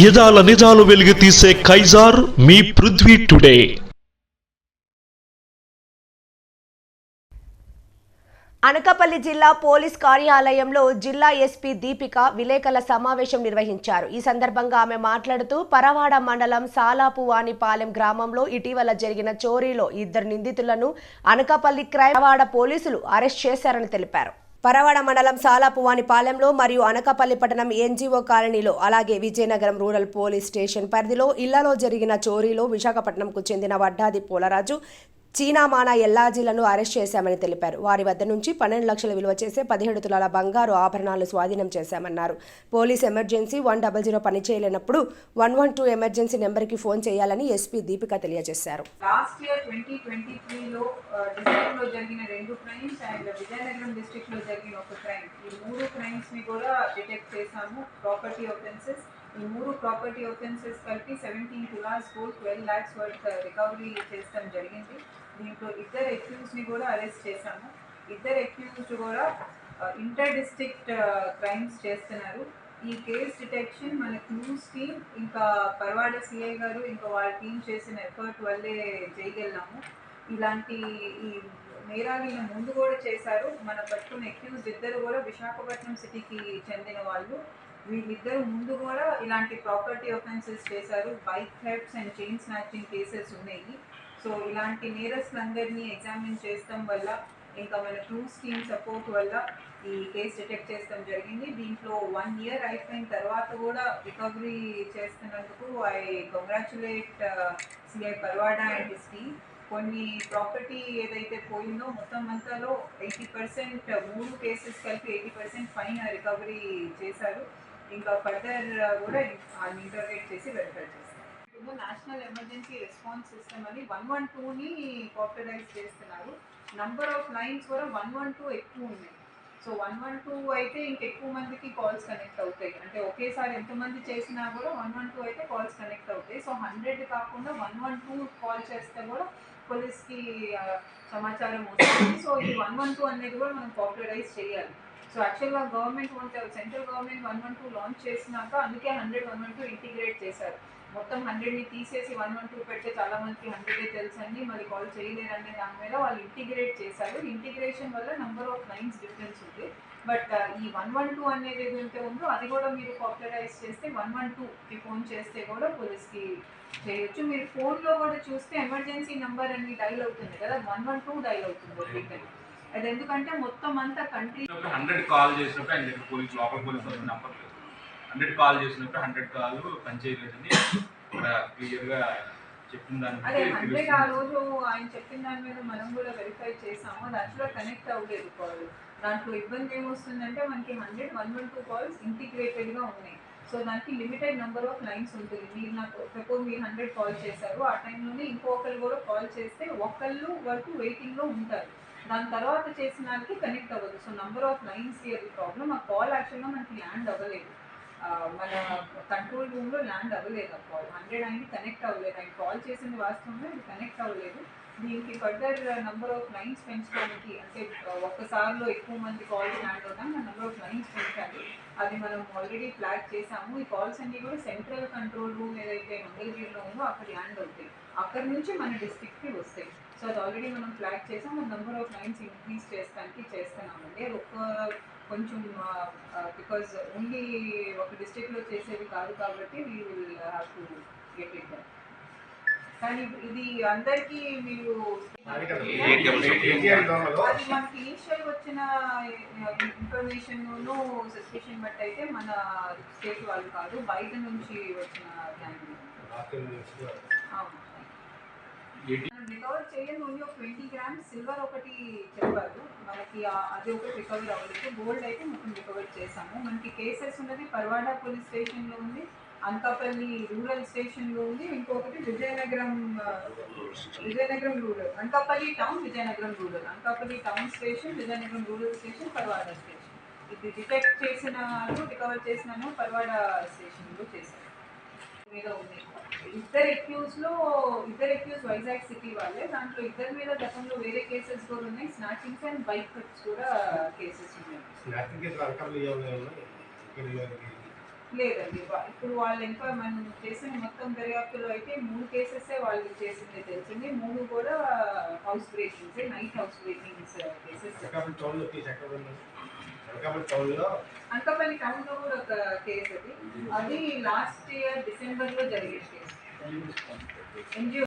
యదాల నిజాలు వెలుగు తీసే కైజార్ మీ పృథ్వీ టుడే. అనకాపల్లి జిల్లా పోలీస్ కార్యాలయంలో జిల్లా ఎస్పీ దీపిక విలేకరుల సమావేశం నిర్వహించారు. ఈ సందర్భంగా ఆమె మాట్లాడుతూ పరవాడ మండలం సాలాపువానిపాలెం గ్రామంలో ఇటీవల జరిగిన చోరీలో ఇద్దరు నిందితులను అనకాపల్లి క్రైమ్ పరవాడ పోలీసులు అరెస్ట్ చేశారని తెలిపారు. పరవాడ మండలం సాలాపువానిపాలెంలో మరియు అనకాపల్లి పట్టణం ఎన్జీఓ కాలనీలో అలాగే విజయనగరం రూరల్ పోలీస్ స్టేషన్ పరిధిలో ఇళ్ళలో జరిగిన చోరీలో విశాఖపట్నంకు చెందిన వడ్డాది పోలరాజు చీనామానా ఎల్లాజీలను అరెస్ట్ చేశామని తెలిపారు. వారి వద్ద నుంచి పన్నెండు లక్షల విలువ చేసే పదిహేడు తులాల బంగారు ఆభరణాలు స్వాధీనం చేశామన్నారు. Police emergency one double zero పనిచేయలేనప్పుడు one one two emergency నెంబర్కి ఫోన్ చేయాలని ఎస్పీ దీపిక తెలియజేశారు. లాస్ట్ ఇయర్ ట్వంటీ ట్వంటీ త్రీలో డిస్ట్రిక్ట్లో జరిగిన రెండు క్రైమ్స్ అండ్ విజయనగరం డిస్ట్రిక్ట్లో జరిగిన ఒక క్రైమ్ ఈ మూడు క్రైమ్స్ని కూడా డిటెక్ట్ చేశాము. ప్రాపర్టీ ఒఫెన్సెస్ ఈ మూడు ప్రాపర్టీ ఒఫెన్సెస్ కలిపి seventeen tolas four twelve lakhs worth recovery చేస్తాం జరిగింది. దీంట్లో ఇద్దరు ఎక్యూజ్ని కూడా అరెస్ట్ చేశాము. ఇద్దరు ఎక్యూజ్డ్ కూడా ఇంటర్ డిస్ట్రిక్ట్ క్రైమ్స్ చేస్తున్నారు. ఈ కేస్ డిటెక్షన్ మన క్లూస్ టీమ్ ఇంకా పర్వాడ సిఐ గారు ఇంకా వాళ్ళ టీం చేసిన ఎఫర్ట్ వల్లే చేయగలిగాము. ఇలాంటి ఈ నేరాలు ముందు కూడా చేశారు. మన పట్టుకున్న ఎక్యూజ్ ఇద్దరు కూడా విశాఖపట్నం సిటీకి చెందిన వాళ్ళు. వీళ్ళిద్దరు ముందు కూడా ఇలాంటి ప్రాపర్టీ ఒఫెన్సెస్ చేశారు. Bike thefts and chain snatching cases ఉన్నాయి. సో ఇలాంటి నేరస్తులందరినీ ఎగ్జామిన్ చేస్తాం వల్ల ఇంకా మన టూ టీమ్ సపోర్ట్ వల్ల ఈ కేసు డిటెక్ట్ చేస్తాం జరిగింది. దీంట్లో వన్ ఇయర్ అయిపోయిన తర్వాత కూడా రికవరీ చేస్తున్నందుకు I congratulate CI Parawada and his team కొన్ని ప్రాపర్టీ ఏదైతే పోయిందో మొత్తం అంతాలో ఎయిటీ పర్సెంట్ మూడు కేసెస్ కలిపి ఎయిటీ పర్సెంట్ ఫైన్ రికవరీ చేశారు. ఇంకా ఫర్దర్ కూడా ఇంటర్గేట్ చేసి వెరిఫై చేస్తారు ఇప్పుడు నేషనల్ ఎమర్జెన్సీ రెస్పాన్స్ సిస్టమ్ అని వన్ వన్ టూని పాపులరైజ్ చేస్తున్నారు. నంబర్ ఆఫ్ లైన్స్ కూడా వన్ వన్ టూ ఎక్కువ ఉన్నాయి. సో వన్ వన్ టూ అయితే ఇంకెక్కువ మందికి కాల్స్ కనెక్ట్ అవుతాయి. అంటే ఒకేసారి ఎంతమంది చేసినా కూడా వన్ వన్ టూ అయితే కాల్స్ కనెక్ట్ అవుతాయి. సో హండ్రెడ్ కాకుండా వన్ వన్ టూ కాల్ చేస్తే కూడా పోలీస్కి సమాచారం వస్తుంది. సో ఈ వన్ వన్ టూ అనేది కూడా మనం పాపులరైజ్ చేయాలి. సో యాక్చువల్గా government one central government one one two launch చేసినాక అందుకే hundred one one two integrate చేశారు. మొత్తం హండ్రెడ్ని తీసేసి వన్ వన్ టూ పెడితే చాలా మందికి హండ్రెడే తెలుసండి. మరి కాల్ చేయలేరనే దాని మీద వాళ్ళు ఇంటిగ్రేట్ చేశారు. ఇంటిగ్రేషన్ వల్ల నెంబర్ ఆఫ్ లైన్స్ డిఫరెన్స్ ఉంది. బట్ uh, ఈ వన్ వన్ టూ అనేది ఏదైతే ఉందో అది కూడా మీరు పాపులరైజ్ చేస్తే వన్ వన్ టూకి ఫోన్ చేస్తే కూడా పోలీస్కి చేయొచ్చు. మీరు ఫోన్లో కూడా చూస్తే ఎమర్జెన్సీ నెంబర్ అని డైల్ అవుతుంది కదా. వన్ వన్ టూ డైల్ అవుతుంది. రిపీట్ అది ఎందుకంటే మొత్తం అంతా కంట్రీ హండ్రెడ్ కాల్ చేసినప్పుడు ఆయన దగ్గర పోలీస్ లోకల్ పోలీస్ వాళ్ళ నెంబర్ లేదు. హండ్రెడ్ కాల్ చేసినప్పుడు హండ్రెడ్ కాల్ పనిచేయలేదని క్లియర్గా చెప్పిన దాన్ని అదే హండ్రెడ్ ఆ. రోజు ఆయన చెప్పిన దాని మీద మనం కూడా వెరిఫై చేసాము. అది యాక్చువల్గా కనెక్ట్ అవ్వలేదు కాల్ దాంట్లో ఇబ్బంది ఏమొస్తుందంటే మనకి hundred one one two calls ఇంటిగ్రేటెడ్గా ఉన్నాయి. సో దానికి లిమిటెడ్ నెంబర్ ఆఫ్ లైన్స్ ఉంటుంది. మీరు నాకు సపోజ్ మీరు హండ్రెడ్ కాల్ చేశారు. ఆ టైంలోనే ఇంకొకరు కూడా కాల్ చేస్తే ఒకళ్ళు వరకు వెయిటింగ్లో ఉంటారు. దాని తర్వాత చేసిన దానికి కనెక్ట్ అవ్వదు. So number of lines year problem ఆ కాల్ యాక్చువల్గా మనకి ల్యాండ్ అవ్వలేదు. మన కంట్రోల్ రూమ్లో ల్యాండ్ అవ్వలేదు. ఆ కాల్ హండ్రెడ్ అయింది కనెక్ట్ అవ్వలేదు. ఆయన కాల్ చేసింది వాస్తవంగా ఇది కనెక్ట్ అవ్వలేదు. దీనికి ఫర్దర్ నెంబర్ ఆఫ్ లైన్స్ పెంచడానికి అంటే ఒక్కసారిలో ఎక్కువ మంది కాల్స్ ల్యాండ్ అవుతాం నెంబర్ ఆఫ్ లైన్స్ పెంచాలి. అది మనం ఆల్రెడీ ఫ్లాగ్ చేసాము. ఈ కాల్స్ అన్ని కూడా సెంట్రల్ కంట్రోల్ రూమ్ ఏదైతే మంగళగిరిలో ఉందో అక్కడ ల్యాండ్ అవుతాయి. అక్కడ నుంచి మన డిస్టిక్కి వస్తాయి. సో అది ఆల్రెడీ మనం ఫ్లాగ్ చేసాం. ఆ నెంబర్ ఆఫ్ లైన్స్ ఇంక్రీజ్ చేస్తానికి చేస్తున్నామండి. ఒక్క కొంచెం బికాజ్ ఓన్లీ ఒక డిస్టిక్లో చేసేది కాదు కాబట్టి we will have to get it కానీ ఇది అందరికీ మీరు అది మనకి ఇనిషియల్ వచ్చిన ఇన్ఫర్మేషన్ సస్పెషన్ బట్టి అయితే మన స్టేట్ వాళ్ళు కాదు బయట నుంచి వచ్చిన జ్ఞానం అవును. మనం రికవర్ చేయని ఓన్లీ ఒక ట్వంటీ గ్రామ్స్ సిల్వర్ ఒకటి చెప్పారు. మనకి అది ఒకటి రికవర్ అవ్వలేదు. గోల్డ్ అయితే మొత్తం రికవర్ చేసాము మనకి కేసెస్ ఉన్నది పర్వాడా పోలీస్ స్టేషన్లో ఉంది. అనకాపల్లి రూరల్ స్టేషన్లో ఉంది. ఇంకొకటి Vizianagaram Vizianagaram rural. Anakapalli town Vizianagaram rural. Anakapalli town station Vizianagaram rural station Parawada station. ఇది డిటెక్ట్ చేసిన రికవర్ చేసినాను పర్వాడ స్టేషన్లో చేశాను మీద ఉంది. ఇద్దరు ఎక్యూస్లో ఇద్దరు ఎక్యూస్ వైజాగ్ సిటీ వాళ్ళే. దాంట్లో ఇద్దరి మీద గతంలో వేరే కేసెస్ కూడా ఉన్నాయి. స్నాచింగ్స్ అండ్ బైక్ కట్స్ కూడా కేసెస్ ఉన్నాయి. లేదండి. ఇప్పుడు వాళ్ళు ఇంకా మనం చేసిన మొత్తం దర్యాప్తులో అయితే మూడు కేసెస్ వాళ్ళు చేసింది తెలిసింది. మూడు కూడా house breakings night house breakings cases. Anakapalli టౌన్లో కూడా ఒక కేసు అది. అది లాస్ట్ ఇయర్ డిసెంబర్లో జరిగిన కేసు. ఎన్జిఓ